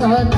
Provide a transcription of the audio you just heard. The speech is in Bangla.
কথা